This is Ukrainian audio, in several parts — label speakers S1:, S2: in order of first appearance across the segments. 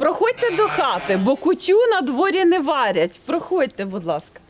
S1: Проходьте до хати, бо кутю на дворі не варять. Проходьте, будь ласка.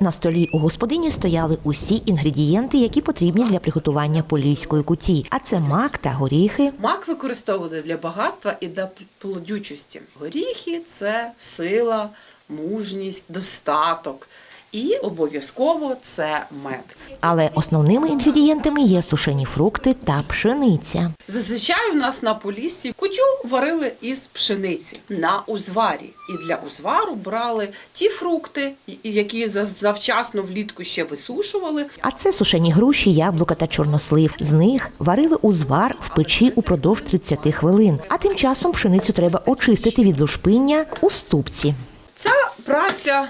S2: На столі у господині стояли усі інгредієнти, які потрібні для приготування поліської куті. А це мак та горіхи,
S3: Мак використовувати для багатства і для плодючості. Горіхи це сила, мужність, достаток. І обов'язково це мед.
S2: але основними інгредієнтами є сушені фрукти та пшениця.
S3: Зазвичай у нас на поліссі кутю варили із пшениці на узварі. І для узвару брали ті фрукти, які за- завчасно влітку ще висушували.
S2: А це сушені груші, яблука та чорнослив. З них варили узвар в печі упродовж 30 хвилин. А тим часом пшеницю треба очистити від лушпиння у ступці.
S3: Ця праця,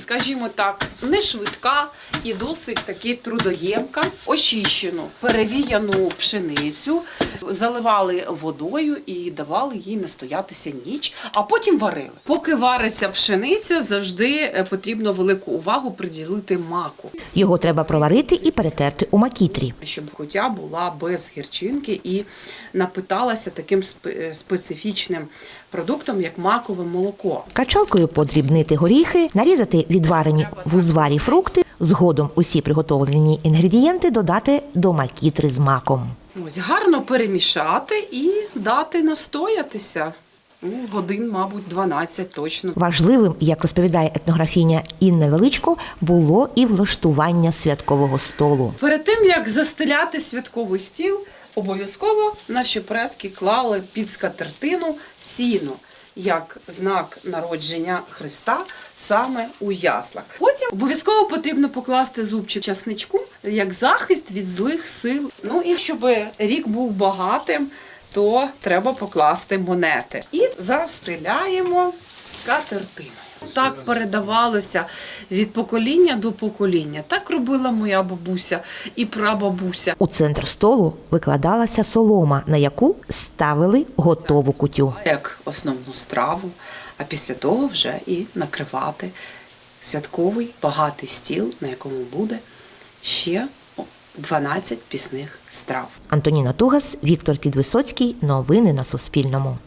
S3: скажімо так, не швидка і досить таки трудоємка. Очищену, перевіяну пшеницю заливали водою і давали їй настоятися ніч, а потім варили. Поки вариться пшениця, завжди е, потрібно велику увагу приділити маку,
S2: Його треба проварити і перетерти у макітрі.
S3: щоб кутя була без гірчинки і напиталася таким е, специфічним продуктом, як макове молоко.
S2: Качалкою подрібнити горіхи, нарізати відварені в узварі фрукти, згодом усі приготовлені інгредієнти додати до макітри з маком.
S3: Ось гарно перемішати і дати настоятися. Ну, годин, мабуть, 12 точно.
S2: Важливим, як розповідає етнографіня Інна Величко, було і влаштування святкового столу.
S3: Перед тим як застеляти святковий стіл, обов'язково наші предки клали під скатертину сіно. Як знак народження Христа саме у яслах. Потім обов'язково потрібно покласти зубчик часничку як захист від злих сил. Ну і щоб рік був багатим, то треба покласти монети. І застеляємо скатертиною. Так передавалося від покоління до покоління. Так робила моя бабуся і прабабуся.
S2: У центр столу викладалася солома, на яку ставили готову кутю.
S3: як основну страву, а після того вже і накривати святковий багатий стіл, на якому буде ще 12 пісних страв.
S2: Антоніна Тугас, Віктор Підвисоцький. Новини на Суспільному.